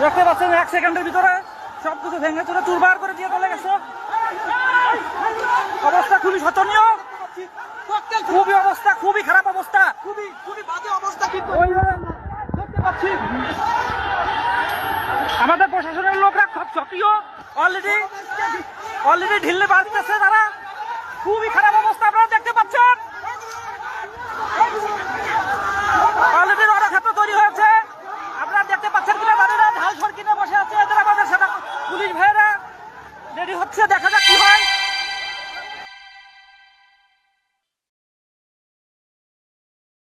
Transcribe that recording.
দেখতে পাচ্ছেন এক সেকেন্ডের ভিতরে সব কিছু ভেঙে চলে চুরবার করে দিয়ে চলে গেছে। অবস্থা খুবই শোচনীয়। খুবই অবস্থা খুবই খারাপ অবস্থা। খুবই খুবই অবস্থা কিন্তু দেখতে পাচ্ছি। আমাদের প্রশাসনের লোকরা খুব সক্রিয়। অলরেডি অলরেডি ঢিললে বাড়তেছে গাড়ি হচ্ছে দেখা যাক